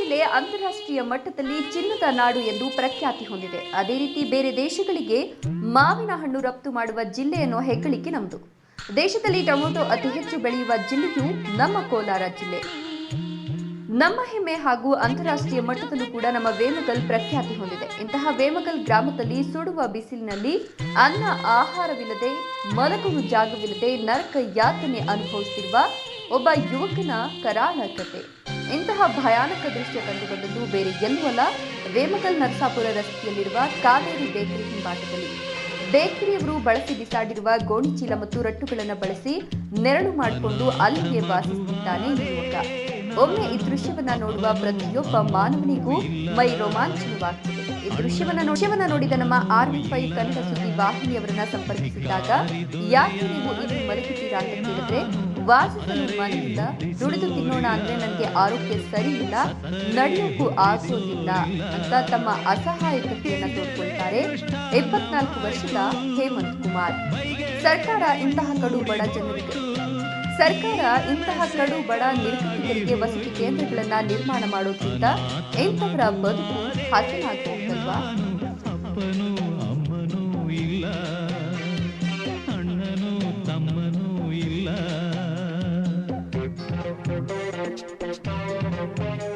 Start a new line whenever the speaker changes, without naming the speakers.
ಜಿಲ್ಲೆ ಅಂತಾರಾಷ್ಟ್ರೀಯ ಮಟ್ಟದಲ್ಲಿ ಚಿನ್ನದ ನಾಡು ಎಂದು ಪ್ರಖ್ಯಾತಿ ಹೊಂದಿದೆ. ಅದೇ ರೀತಿ ಬೇರೆ ದೇಶಗಳಿಗೆ ಮಾವಿನ ಹಣ್ಣು ರಫ್ತು ಮಾಡುವ ಜಿಲ್ಲೆ ಎನ್ನುವ ಹೆಗ್ಗಳಿಕೆ ನಮ್ಮದು ದೇಶದಲ್ಲಿ ಟೊಮೊಟೊ ಅತಿ ಹೆಚ್ಚು ಬೆಳೆಯುವ ಜಿಲ್ಲೆಯು ನಮ್ಮ ಕೋಲಾರ ಜಿಲ್ಲೆ. ನಮ್ಮ ಹೆಮ್ಮೆ ಹಾಗೂ ಅಂತಾರಾಷ್ಟ್ರೀಯ ಮಟ್ಟದಲ್ಲೂ ಕೂಡ ನಮ್ಮ ವೇಮಗಲ್ ಪ್ರಖ್ಯಾತಿ ಹೊಂದಿದೆ. ಇಂತಹ ವೇಮಗಲ್ ಗ್ರಾಮದಲ್ಲಿ ಸುಡುವ ಬಿಸಿಲಿನಲ್ಲಿ ಅನ್ನ ಆಹಾರವಿಲ್ಲದೆ, ಮಲಗುವ ಜಾಗವಿಲ್ಲದೆ ನರಕ ಯಾತನೆ ಅನುಭವಿಸಿರುವ ಒಬ್ಬ ಯುವಕನ ಕರಾಳ ಕತೆ ಇಂತಹ ಭಯಾನಕ ದೃಶ್ಯ ಕಂಡುಬಂದದ್ದು ಬೇರೆ ಎಲ್ಲೂ ಅಲ್ಲ. ವೇಮಗಲ್ ನರಸಾಪುರ ರಸ್ತೆಯಲ್ಲಿರುವ ಕಾವೇರಿ ಬೇಕರಿ ಹಿಂಭಾಗದಲ್ಲಿ ಬೇಕರಿಯವರು ಬಳಸಿ ಬಿಸಾಡಿರುವ ಗೋಣಿಚೀಲ ಮತ್ತು ರಟ್ಟುಗಳನ್ನು ಬಳಸಿ ನೆರಳು ಮಾಡಿಕೊಂಡು ಅಲ್ಲಿಗೆ ವಾಸಿಸುತ್ತಿದ್ದಾನೆ ಯುವಕ. ಒಮ್ಮೆ ಈ ದೃಶ್ಯವನ್ನ ನೋಡುವ ಪ್ರತಿಯೊಬ್ಬ ಮಾನವನಿಗೂ ಮೈ ರೋಮಾಂಚನವಾಗ್ತದೆ. ಈ ದೃಶ್ಯವನ್ನ ದೃಶ್ಯವನ್ನ ನೋಡಿದ ನಮ್ಮ ಆರ್ಮಿ ಫೈ ಕನ್ನಡ ಸುದ್ದಿ ವಾಹಿನಿಯವರನ್ನ ಸಂಪರ್ಕಿಸಿದಾಗ, ಯಾಕೆ ನೀವು ಇಲ್ಲಿ ಮಲಗಿದ್ದೀರಾ ಅಂತ ಕೇಳಿದ್ರೆ ವಾಸಿಸಲು ಮನೆಯಿಂದ ದುಡಿದು ತಿನ್ನೋಣ ಅಂದ್ರೆ ನನಗೆ ಆರೋಗ್ಯ ಸರಿ ಇಲ್ಲ ನಡೆಯೋಕ್ಕೂ ಆಗೋದಿಲ್ಲ ಅಂತ ತಮ್ಮ ಅಸಹಾಯಕತೆಯನ್ನು ತೋರ್ಕೊಳ್ತಾರೆ ಎಪ್ಪತ್ನಾಲ್ಕು ವರ್ಷದ ಹೇಮಂತ್ ಕುಮಾರ್. ಸರ್ಕಾರ ಇಂತಹ ಕಡು ಬಡ ಜನರಿಗೆ ಸರ್ಕಾರ ಇಂತಹ ಕಡು ಬಡ ನಿರ್ಗತಿಕರಿಗೆ ವಸತಿ ಕೇಂದ್ರಗಳನ್ನ ನಿರ್ಮಾಣ ಮಾಡೋದ್ರಿಂದ ಇಂಥವರ ಬದುಕು ಹಸನಾಗುವುದಲ್ವಾ Thank you.